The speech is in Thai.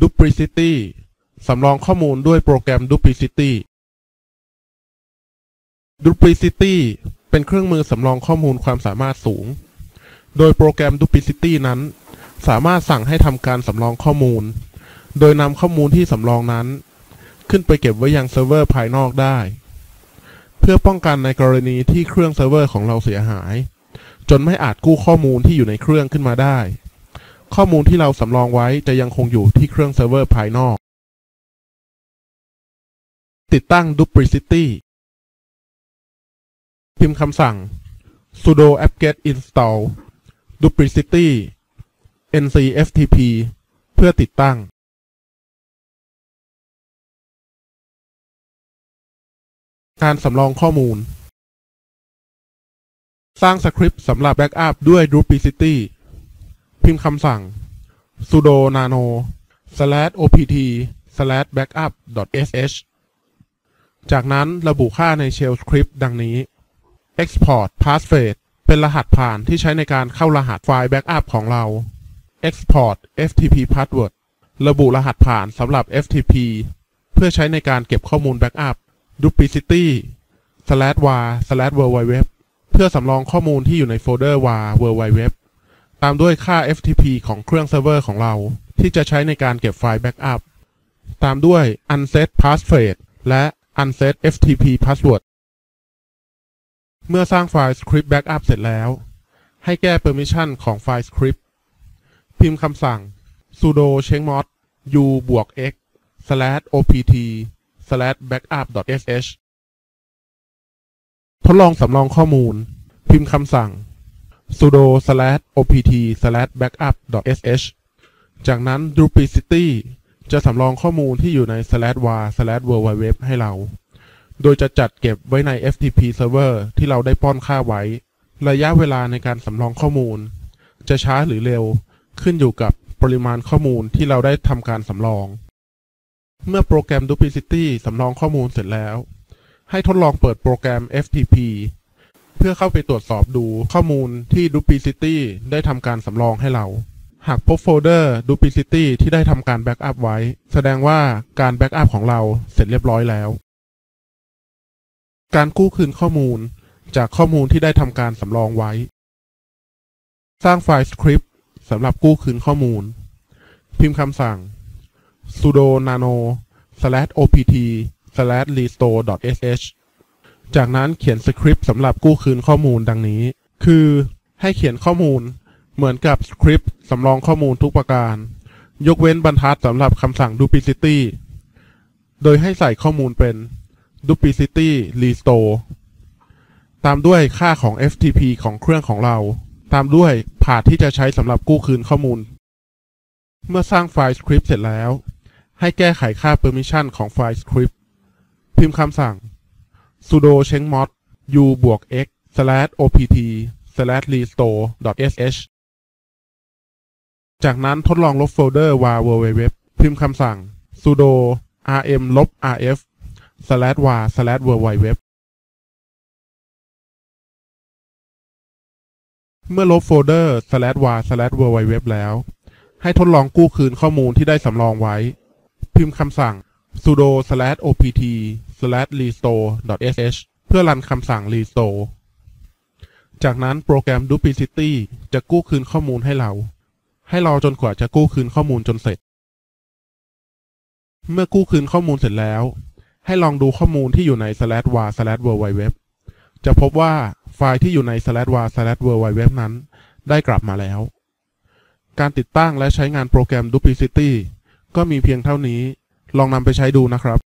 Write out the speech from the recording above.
Duplicity สำรองข้อมูลด้วยโปรแกรม Duplicity Duplicity เป็นเครื่องมือสำรองข้อมูลความสามารถสูง โดยโปรแกรม Duplicity นั้น สามารถสั่งให้ทำการสำรองข้อมูล โดยนำข้อมูลที่สำรองนั้น ขึ้นไปเก็บไว้ยังเซิร์ฟเวอร์ภายนอกได้ เพื่อป้องกันในกรณีที่เครื่องเซิร์ฟเวอร์ของเราเสียหาย จนไม่อาจกู้ข้อมูลที่อยู่ในเครื่องขึ้นมาได้ ข้อมูลที่เราสำรองไว้จะยังคงอยู่ที่เครื่องเซิร์ฟเวอร์ภายนอก ติดตั้ง Duplicity พิมพ์คำสั่ง sudo apt-get install duplicity ncftp เพื่อติดตั้ง การสำรองข้อมูล สร้างสคริปต์สำหรับแบ็กอัพด้วย Duplicity พิมพ์คำสั่ง sudo nano slash opt slash backup sh จากนั้นระบุค่าใน shell script ดังนี้ export passphrase เป็นรหัสผ่านที่ใช้ในการเข้ารหัสไฟล์แบ็กอัพของเรา export ftp password ระบุรหัสผ่านสำหรับ ftp เพื่อใช้ในการเก็บข้อมูลแบ็กอัพ duplicity slash var slash www เพื่อสำรองข้อมูลที่อยู่ในโฟลเดอร์ var www ตามด้วยค่า ftp ของเครื่องเซิร์ฟเวอร์ของเรา ที่จะใช้ในการเก็บไฟล์แบ็กอัพ ตามด้วย unset passphrase และ unset ftp password เมื่อสร้างไฟล์ script backup เสร็จแล้ว ให้แก้ permission ของไฟล์ script พิมพ์คำสั่ง sudo chmod u บวก x slash opt slash backup sh ทดลองสำรองข้อมูล พิมพ์คำสั่ง sudo slash opt slash backup sh จากนั้น duplicity จะสำรองข้อมูลที่อยู่ใน slash var slash www ให้เรา โดยจะจัดเก็บไว้ใน FTP server ที่เราได้ป้อนค่าไว้ ระยะเวลาในการสำรองข้อมูล จะช้าหรือเร็วขึ้นอยู่กับปริมาณข้อมูลที่เราได้ทำการสำรอง เมื่อโปรแกรม Duplicity สำรองข้อมูลเสร็จแล้ว ให้ทดลองเปิดโปรแกรม FTP พื่อเข้าไปตรวจสอบดูข้อมูลที่ Duplicity ได้ทำการสำรองให้เรา หากพบโฟลเดอร์ Duplicity ที่ได้ทำการแบ็กอัพไว้ แสดงว่าการแบ็กอัพของเราเสร็จเรียบร้อยแล้ว การกู้คืนข้อมูลจากข้อมูลที่ได้ทำการสำรองไว้ สร้างไฟล์สคริปต์สำหรับกู้คืนข้อมูล พิมพ์คำสั่ง sudo nano /opt/restore.sh จากนั้นเขียนสคริปต์สำหรับกู้คืนข้อมูลดังนี้ คือให้เขียนข้อมูลเหมือนกับสคริปต์สำรองข้อมูลทุกประการ ยกเว้นบรรทัดสำหรับคำสั่ง duplicity โดยให้ใส่ข้อมูลเป็น duplicity restore ตามด้วยค่าของ FTP ของเครื่องของเรา ตามด้วยผาดที่จะใช้สำหรับกู้คืนข้อมูล เมื่อสร้างไฟล์สคริปต์เสร็จแล้ว ให้แก้ไขค่า permission ของไฟล์สคริปต์พิมพ์คำสั่ง sudo chmod u บวก x slash opt slash restore sh จากนั้นทดลองลบโฟลเดอร์ var www พิมพ์คำสั่ง sudo rm ลบ rf slash var slash www เมื่อลบโฟลเดอร์ slash var slash www แล้ว ให้ทดลองกู้คืนข้อมูลที่ได้สำรองไว้ พิมพ์คำสั่ง sudo opt restore sh เพื่อรันคำสั่ง restore จากนั้นโปรแกรม Duplicity จะกู้คืนข้อมูลให้เรา ให้รอจนกว่าจะกู้คืนข้อมูลจนเสร็จ เมื่อกู้คืนข้อมูลเสร็จแล้ว ให้ลองดูข้อมูลที่อยู่ใน slash var slash www จะพบว่าไฟล์ที่อยู่ใน slash var slash www นั้น ได้กลับมาแล้ว การติดตั้งและใช้งานโปรแกรม Duplicity ก็มีเพียงเท่านี้ ลองนำไปใช้ดูนะครับ